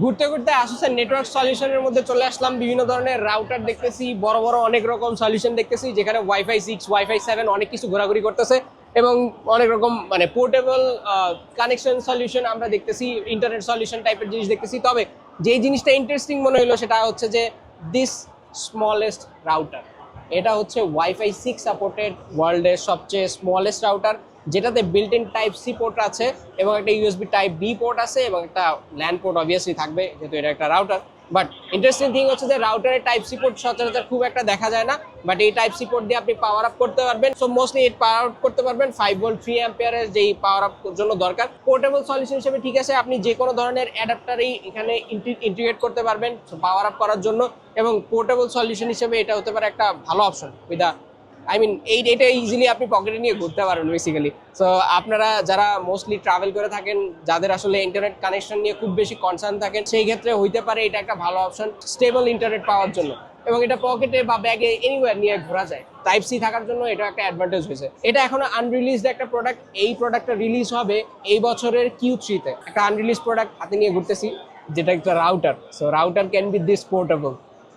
ঘুরতে ঘুরতে আসুসের নেটওয়ার্ক সলিউশনের মধ্যে চলে আসলাম। বিভিন্ন ধরনের রাউটার দেখতেছি, বড় বড় অনেক রকম সলিউশন দেখতেছি, যেখানে ওয়াইফাই সিক্স ওয়াইফাই সেভেন অনেক কিছু ঘোরাঘুরি করতেছে এবং অনেক রকম মানে পোর্টেবল কানেকশন সলিউশন আমরা দেখতেছি ইন্টারনেট সলিউশন টাইপের জিনিস দেখতেছি। তবে যেই জিনিসটা ইন্টারেস্টিং মনে হলো সেটা হচ্ছে যে দিস স্মলেস্ট রাউটার এটা হচ্ছে ওয়াইফাই সিক্স সাপোর্টেড ওয়ার্ল্ডের সবচেয়ে স্মলেস্ট রাউটার যেটাতে built in type C port আছে এবং একটা ইউএসবি টাইপ বি পোর্ট আছে এবং একটা ল্যান্ড পোর্ট অবভিয়াসলি থাকবে, যেহেতু এটা একটা রাউটার বাট ইন্টারেস্টিং থিং হচ্ছে যে রাউটারের টাইপ সি পোর্ট সচরাচর খুব একটা দেখা যায় না বাট এই টাইপ সি পোর্ট দিয়ে আপনি পাওয়ার আপ করতে পারবেন। সো মোস্টলি এর পাওয়ার আপ করতে পারবেন ফাইভ ভোল্ট থ্রি অ্যাম্পিয়ারের যেই পাওয়ার আপ জন্য দরকার। পোর্টেবল সলিউশন হিসেবে ঠিক আছে, আপনি যে কোনো ধরনের অ্যাডাপ্টারই এখানে ইন্টিগ্রেট করতে পারবেন পাওয়ার আপ করার জন্য। এবং পোর্টেবল সলিউশন হিসেবে এটা হতে পারে একটা ভালো অপশন উইথ আই মিন এই এটা ইজিলি আপনি পকেটে নিয়ে ঘুরতে পারেন বেসিক্যালি সো আপনারা যারা মোস্টলি ট্রাভেল করে থাকেন, যাদের আসলে ইন্টারনেট কানেকশন নিয়ে খুব বেশি কনসার্ন থাকেন, সেই ক্ষেত্রে হইতে পারে এটা একটা ভালো অপশন স্টেবল ইন্টারনেট পাওয়ার জন্য। এবং এটা পকেটে বা ব্যাগে এনিওয়ার নিয়ে ঘোরা যায়। টাইপ সি থাকার জন্য এটা একটা অ্যাডভান্টেজ হয়েছে। এটা এখনও আনরিলিজড একটা প্রোডাক্ট এই প্রোডাক্টটা রিলিজ হবে এই বছরের কিউ থ্রিতে একটা আনরিলিজ প্রোডাক্ট হাতে নিয়ে ঘুরতেছি, যেটা একটা router so router can be this portable